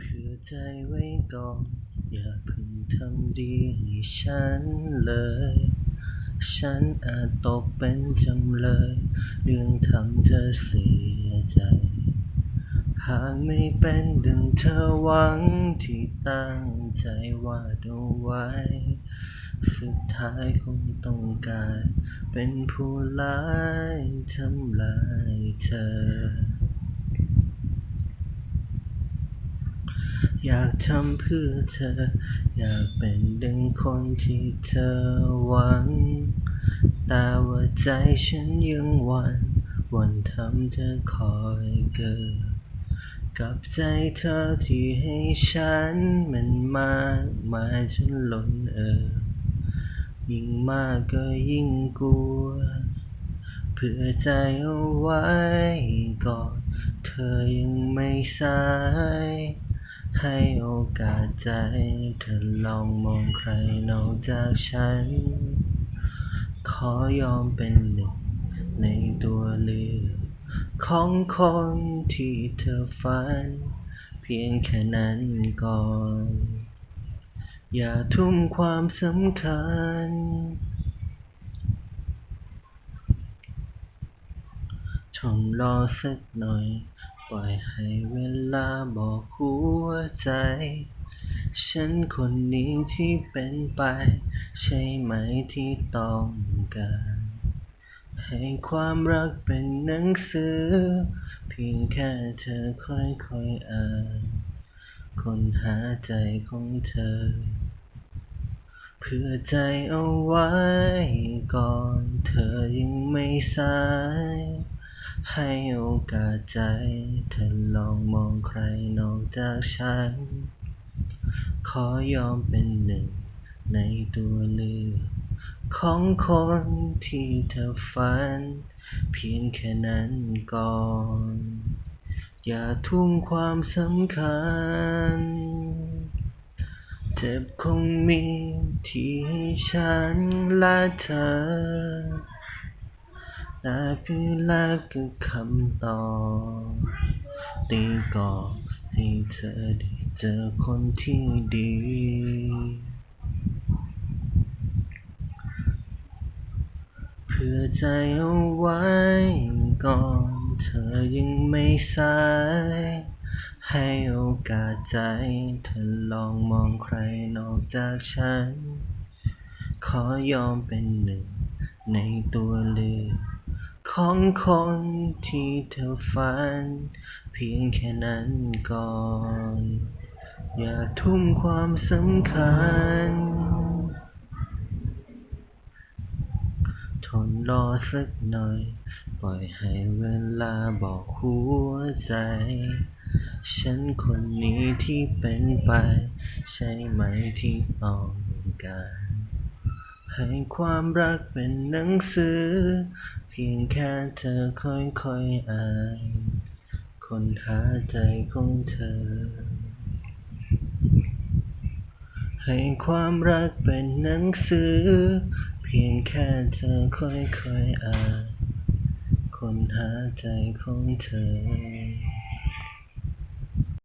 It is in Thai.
เผื่อใจไว้ก่อน อย่าเพิ่งทำดีให้ฉันเลย ฉันอาจตกเป็นจำเลย เรื่องทำเธอเสียใจ หากไม่เป็นดังเธอหวังที่ตั้งใจวาดเอาไว้ สุดท้ายคงต้องกลายเป็นผู้ร้ายทำลายเธอ อยากทำเพื่อเธอ อยากเป็นดังคนที่เธอหวัง แต่ว่าใจฉันยังหวันวันทำเธอคอยเกิดกับใจเธอที่ให้ฉันมันมากมายจนล้นเออ ยิ่งมากก็ยิ่งกลัว เผื่อใจเอาไว้ก่อน เธอยังไม่สาย ให้โอกาสใจเธอลองมองใครนอกจากฉัน ขอยอมเป็นหนึ่งในตัวเลือกของคนที่เธอฝัน เพียงแค่นั้นก่อน อย่าทุ่มความสำคัญทนรอสักหน่อย ปล่อยให้เวลาบอกหัวใจ ฉันคนนี้ที่เป็นไป ใช่ไหมที่ต้องการ ให้ความรักเป็นหนังสือ เพียงแค่เธอค่อยๆอ่านคนหาใจของเธอ เพื่อใจเอาไว้ก่อนเธอยังไม่สาย ให้โอกาสใจเธอลองมองใครนอกจากฉัน ขอยอมเป็นหนึ่งในตัวเลือกของคนที่เธอฝัน เพียงแค่นั้นก่อน อย่าทุ่มความสำคัญ เจ็บคงมีที่ให้ฉันและเธอ แต่เพียงแลกกับคำตอบตีกรอบให้เธอได้เจอคนที่ดี เพื่อใจเอาไว้ก่อนเธอยังไม่สายให้โอกาสใจเธอลองมองใครนอกจากฉัน ขอยอมเป็นหนึ่งในตัวเลือก ของคนที่เธอฝัน เพียงแค่นั้นก่อน อย่าทุ่มความสำคัญ ทนรอสักหน่อย ปล่อยให้เวลาบอกหัวใจ ฉันคนนี้ที่เป็นไป ใช่ไหมที่ต้องการ ให้ความรักเป็นหนังสือ เพียงแค่เธอค่อยๆอ่านคนหาใจของเธอ ให้ความรักเป็นหนังสือ เพียงแค่เธอค่อยๆอ่านคนหาใจของเธอ